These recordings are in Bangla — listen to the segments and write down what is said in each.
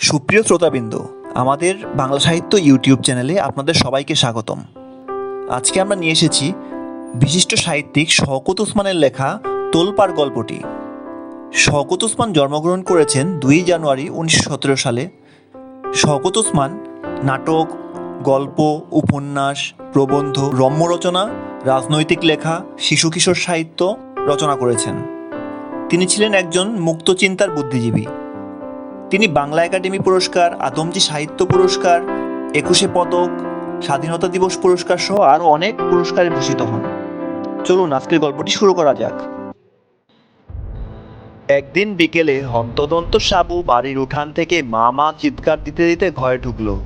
সুপ্রিয় শ্রোতাবৃন্দ, আমাদের বাংলা সাহিত্য ইউটিউব চ্যানেলে আপনাদের সবাইকে স্বাগতম। আজকে আমরা নিয়ে এসেছি বিশিষ্ট সাহিত্যিক শওকত ওসমানের লেখা তোলপাড় গল্পটি। শওকত ওসমান জন্মগ্রহণ করেছেন দুই জানুয়ারি উনিশশো সতেরো সালে। শওকত ওসমান নাটক গল্প, উপন্যাস, প্রবন্ধ রম্য রচনা রাজনৈতিক লেখা শিশু কিশোর সাহিত্য রচনা করেছেন। তিনি ছিলেন একজন মুক্তচিন্তার বুদ্ধিজীবী। তিনি বাংলা একাডেমি পুরস্কার, আদমজি সাহিত্য পুরস্কার, একুশে পদক, স্বাধীনতা দিবস পুরস্কার সহ আরও অনেক পুরস্কারে ভূষিত হন। চলুন আজকের গল্পটি শুরু করা যাক। একদিন বিকেলে হন্তদন্ত সাবু বাড়ির উঠান থেকে মা মা চিৎকার দিতে দিতে ঘরে ঢুকলো।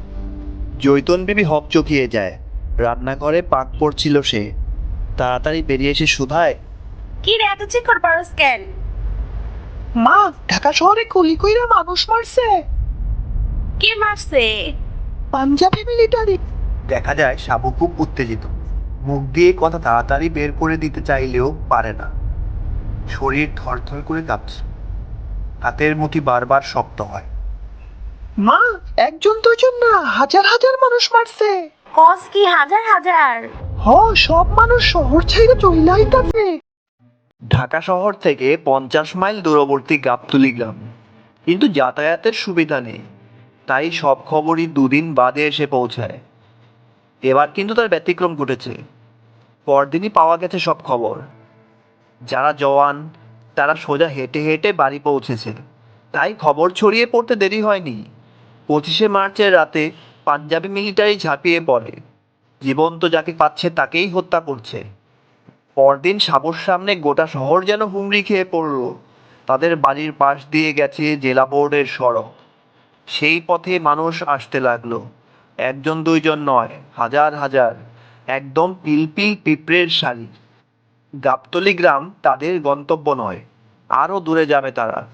জৈতন বিবি হক চকিয়ে যায়। রান্নাঘরে পাক পড়ছিল সে। তাড়াতাড়ি বেরিয়ে এসে সুধায় কি রে এত চিকর পারস কেন? মা ঢাকা শহরে গুলি কইরা মানুষ মারছে। কে মারছে? পাঞ্জাবি মিলিটারি। দেখা যায় সাবু খুব উত্তেজিত। মুখ দিয়ে কথা তাড়াতাড়ি বের করে দিতে চাইলেও পারে না। শরীর থরথর করে কাঁপছে। হাতের মুঠি বারবার শক্ত হয়। মা একজন দুজন না হাজার হাজার মানুষ মারছে। কস কি হাজার হাজার? হ সব মানুষ শহর ছেড়ে চলে আইতাছে। ঢাকা শহর থেকে পঞ্চাশ মাইল দূরবর্তী গাবতুলি গ্রাম। কিন্তু যাতায়াতের সুবিধা নেই। তাই সব খবরই দুদিন বাদে এসে পৌঁছায়। এবার কিন্তু তার ব্যতিক্রম ঘটেছে। পরদিনই পাওয়া গেছে সব খবর। যারা জওয়ান তারা সোজা হেঁটে হেঁটে বাড়ি পৌঁছেছে। তাই খবর ছড়িয়ে পড়তে দেরি হয়নি। পঁচিশে মার্চের রাতে পাঞ্জাবি মিলিটারি ঝাঁপিয়ে পড়ে। জীবন্ত যাকে পাচ্ছে তাকেই হত্যা করছে। পরদিন সাবর সামনে গোটা শহর যেন হুমড়ি খেয়ে পড়ল। তাদের বাড়ির পাশ দিয়ে গেছে জেলা বোর্ডের সড়ক। সেই পথে মানুষ আসতে লাগল। একজন দুইজন নয়, হাজার হাজার। একদম পিলপিল পিঁপড়ের সারি গাবতলি গ্রাম তাদের গন্তব্য নয়। আরও দূরে যাবে তারা।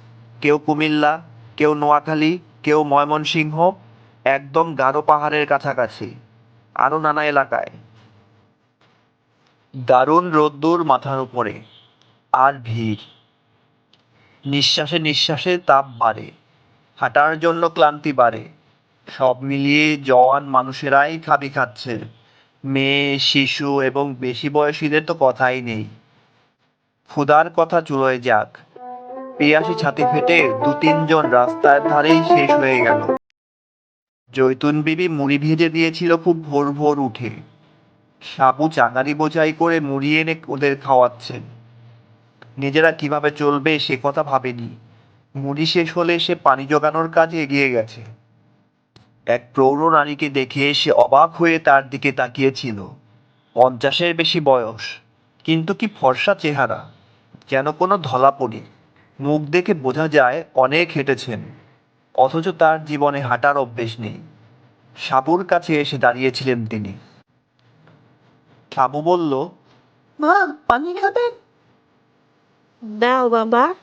কেউ কুমিল্লা, কেউ নোয়াখালী কেউ ময়মনসিংহ, একদম গারো পাহাড়ের কাছাকাছি আরও নানা এলাকায়। দারুণ রোদ্দুর মাথার উপরে, আর ভিড়। নিঃশ্বাসে নিঃশ্বাসে তাপ বাড়ে, হাঁটার জন্য ক্লান্তি বাড়ে। সব মিলিয়ে জওয়ান মানুষেরাই খাবি খাচ্ছে। মেয়ে, শিশু এবং বেশি বয়সীদের তো কথাই নেই। ক্ষুধার কথা চুলোয় যাক। পেয়াসি ছাতি ফেটে দু তিনজন রাস্তার ধারেই শেষ হয়ে গেল। জৈতুন বিবি মুড়ি ভেজে দিয়েছিল খুব ভোর ভোর উঠে। সাবু চাঙারি বোঝাই করে মুড়ি এনে ওদের খাওয়াচ্ছেন। নিজেরা কীভাবে চলবে সে কথা ভাবেনি। মুড়ি শেষ হলে সে পানি জোগানোর কাজে এগিয়ে গেছে। এক প্রৌঢ় নারীকে দেখে সে অবাক হয়ে তার দিকে তাকিয়েছিল। পঞ্চাশের বেশি বয়স, কিন্তু কি ফর্সা চেহারা, যেন কোনো ধলাপড়ি। মুখ দেখে বোঝা যায় অনেক হেঁটেছেন অথচ তার জীবনে হাঁটার অভ্যেস নেই। সাবুর কাছে এসে দাঁড়িয়েছিলেন তিনি। সাবু বলল মা পানি খাবেন? দাও বাবা।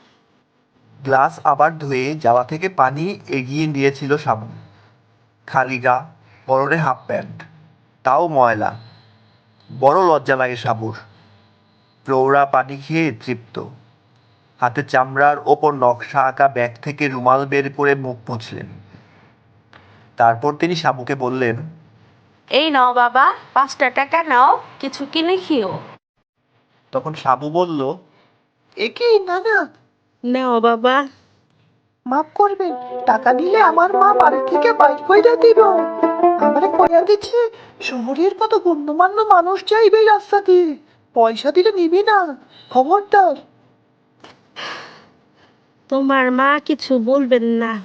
গ্লাস আবার ধুয়ে জাওয়া থেকে পানি এগিয়ে দিয়েছিল সাবু। খালি গা পরনে হাফ প্যান্ট তাও ময়লা। বড় লজ্জা লাগে সাবুর। প্রৌঢ়া পানি খেয়ে তৃপ্ত। হাতে চামড়ার ওপর নকশা আঁকা ব্যাগ থেকে রুমাল বের করে মুখ মুছলেন। তারপর তিনি সাবুকে বললেন এই নাও বাবা পাঁচটা টাকা নাও কিছু কিনে খেও তখন সাবু বলল একই না না নাও বাবা। মাফ করবেন টাকা দিলে আমার মা বাড়ি থেকে বাইক কইরা দিব। আমারে কইয়া দিচ্ছে শহরের কত গণ্যমান্য মানুষ যাইবে এই রাস্তা দিয়ে। পয়সা দিলে নিবি না খবরদার। তোমার মা কিছু বলবেন না।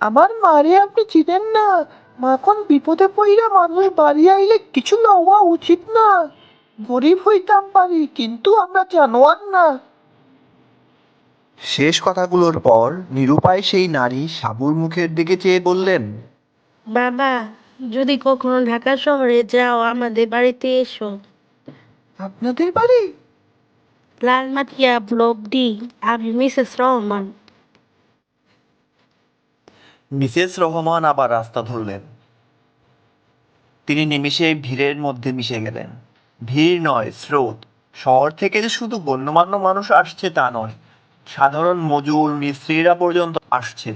আমার মারে আপনি চিনেন না? মা কোন বিপদে পড়িয়া মানুষ বাড়ি আইলে কিছু নেওয়া উচিত না। গরিব হইতাম পারি কিন্তু আমরা জানোয়ার না। শেষ কথাগুলোর পর নিরুপায় সেই নারী সাবুর মুখের দিকে চেয়ে বললেন বাবা যদি কখনো ঢাকা শহরে যাও আমাদের বাড়িতে এসো। আপনাদের বাড়ি? লালমাটিয়া ব্লক ডি আমি মিসেস রহমান মিসেস রহমান আবার রাস্তা ধরলেন। তিনি নিমিষে ভিড়ের মধ্যে মিশে গেলেন। ভিড় নয়, স্রোত। শহর থেকে যে শুধু গণ্যমান্য মানুষ আসছে তা নয়, সাধারণ মজুর, মিস্ত্রিরা পর্যন্ত আসছে।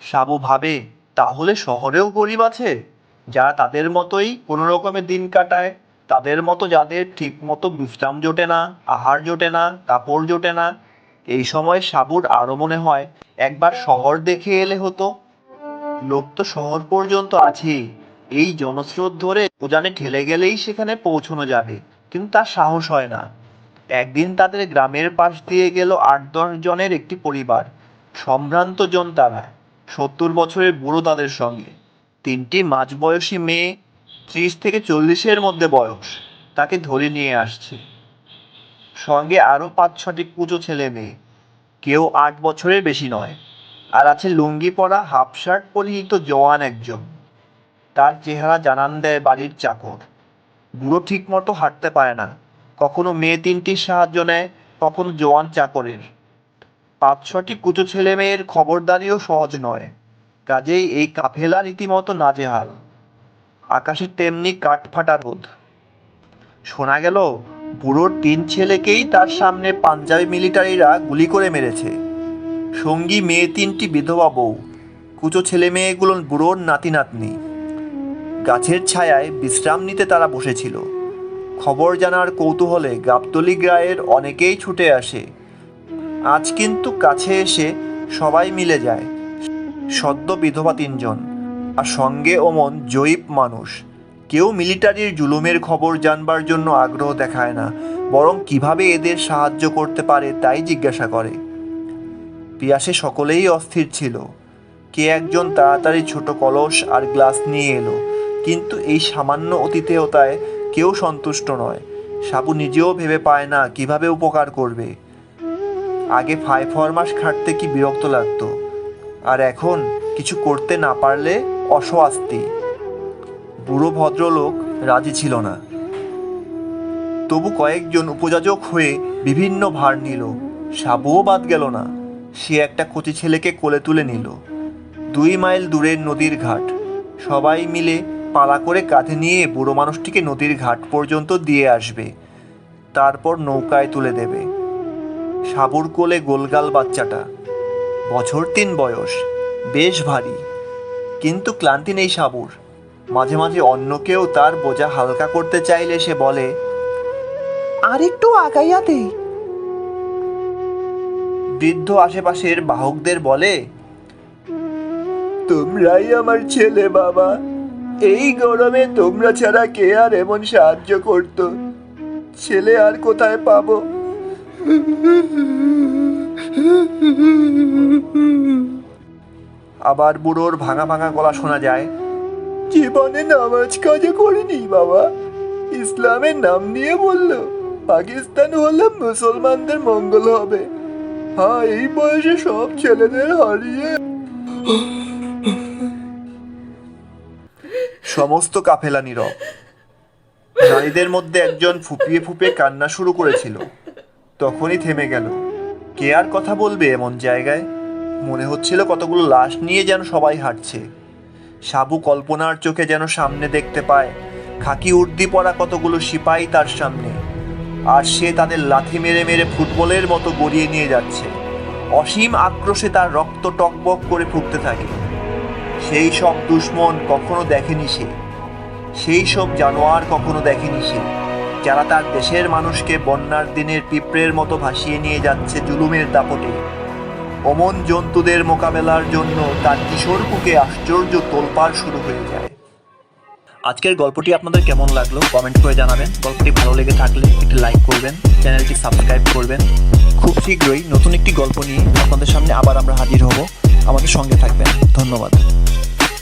সাবু ভাবে তাহলে শহরেও গরিব আছে, যারা তাদের মতোই কোনো রকমে দিন কাটায়। তাদের মতো যাদের ঠিক মতো বিশ্রাম জোটে না, আহার জোটে না, কাপড় জোটে না, এই সময় সাবুর আরও মনে হয় একবার শহর দেখে এলে হতো। লোক তো শহর পর্যন্ত আছেই এই জনস্রোত ধরে উজানে ঠেলে গেলেই সেখানে পৌঁছানো যাবে, কিন্তু তার সাহস হয় না। একদিন তাদের গ্রামের পাশ দিয়ে গেল আট দশ জনের একটি পরিবার, সম্ভ্রান্ত জন তারা, সত্তর বছরের বুড়ো তাদের সঙ্গে। তিনটি মাঝবয়সী মেয়ে ত্রিশ থেকে চল্লিশের মধ্যে বয়স। তাকে ধরে নিয়ে আসছে। সঙ্গে আরও পাঁচ, ছটি কুচো ছেলে মেয়ে। কেউ আট বছরের বেশি নয়। আর আছে লুঙ্গি পরা, হাফ শার্ট পরিহিত জওয়ান একজন। তার চেহারা জানান দেয় বাড়ির চাকর। বুড়ো ঠিক মতো হাঁটতে পারে না। কখনো মেয়ে তিনটির সাহায্য নেয়, কখনো জওয়ান চাকরের। পাঁচ, ছটি কুচো ছেলে মেয়ের খবরদারিও সহজ নয়। কাজেই এই কাফেলা রীতিমতো নাজেহাল। আকাশে তেমনি কাঠ ফাটা রোদ। শোনা গেল বুড়োর তিন ছেলেকেই তার সামনে পাঞ্জাবি মিলিটারিরা গুলি করে মেরেছে। সঙ্গী মেয়ে তিনটি বিধবা বউ, কুচো ছেলে মেয়েগুলো বুড়োর নাতি নাতনি গাছের ছায়ায় বিশ্রাম নিতে তারা বসেছিল। খবর জানার কৌতূহলে গাবতলি গায়ের অনেকেই ছুটে আসে। আজ কিন্তু কাছে এসে সবাই মিলে যায়। সদ্য বিধবা তিনজন। আর সঙ্গে ওমন জয়ীপ মানুষ। কেউ মিলিটারির জুলুমের খবর জানবার জন্য আগ্রহ দেখায় না, বরং কীভাবে এদের সাহায্য করতে পারে তাই জিজ্ঞাসা করে। পিয়াসে সকলেই অস্থির ছিল। কে একজন তাড়াতাড়ি ছোট কলস আর গ্লাস নিয়ে এলো, কিন্তু এই সামান্য অতিথেয়তায় কেউ সন্তুষ্ট নয়। সাবু নিজেও ভেবে পায় না কীভাবে উপকার করবে। আগে ফাই ফরমাস খাটতে কি বিরক্ত লাগতো? আর এখন কিছু করতে না পারলে অস্বস্তি। বুড়ো ভদ্রলোক রাজি ছিল না। তবু কয়েকজন উপযাজক হয়ে বিভিন্ন ভার নিল। সাবুও বাদ গেল না। সে একটা কচি ছেলেকে কোলে তুলে নিল। দুই মাইল দূরের নদীর ঘাট। সবাই মিলে পালা করে কাঁধে নিয়ে বুড়ো মানুষটিকে নদীর ঘাট পর্যন্ত দিয়ে আসবে। তারপর নৌকায় তুলে দেবে। সাবুর কোলে গোলগাল বাচ্চাটা। বছর তিন বয়স। বেশ ভারী। কিন্তু ক্লান্তি নেই সাবুর। মাঝে মাঝে অন্য কেউ তার বোঝা হালকা করতে চাইলে সে বলে আর একটু আগাইয়া দে বৃদ্ধ আশেপাশের বাহকদের বলে, তোমরাই আমার ছেলে বাবা। এই গরমে তোমরা ছাড়া কে আর এমন সাহায্য করতো? ছেলে আর কোথায় পাবো? আবার বুড়োর ভাঙা ভাঙা গলা শোনা যায়, জীবনে নামাজ কাজে করিনি বাবা। ইসলামের নাম নিয়ে বলল, পাকিস্তান হলে মুসলমানদের মঙ্গল হবে। হ্যাঁ এই বয়সে সব ছেলেদের হারিয়ে সমস্ত কাফেলা নীরব। নারীদের মধ্যে একজন ফুপিয়ে ফুপিয়ে কান্না শুরু করেছিল। তখনই থেমে গেল। কে আর কথা বলবে এমন জায়গায়? মনে হচ্ছিল কতগুলো লাশ নিয়ে যেন সবাই হাঁটছে। সাবু কল্পনার চোখে যেন সামনে দেখতে পায়, খাকি উর্দি পরা কতগুলো সিপাহী তার সামনে। আর সে তাদের লাথি মেরে মেরে ফুটবলের মতো গড়িয়ে নিয়ে যাচ্ছে। অসীম আক্রোশে তার রক্ত টকবক করে ফুটতে থাকে। সেই সব দুশ্মন কখনো দেখেনি সে। সেই সব জানোয়ার কখনো দেখেনি সে। যারা তার দেশের মানুষকে বন্যার দিনের পিঁপড়ের মতো ভাসিয়ে নিয়ে যাচ্ছে জুলুমের দাপটে। অমন জন্তুদের মোকাবেলার জন্য তার কিশোর বুকে আশ্চর্য তোলপাড় শুরু হয়ে যায়। আজকের গল্পটি আপনাদের কেমন লাগল? কমেন্ট করে জানাবেন। গল্পটি ভালো লেগে থাকলে একটি লাইক করবেন, চ্যানেলটি সাবস্ক্রাইব করবেন। খুব শীঘ্রই নতুন একটি গল্প নিয়ে আপনাদের সামনে আবার আমরা হাজির হব। আমাদের সঙ্গে থাকবেন। ধন্যবাদ।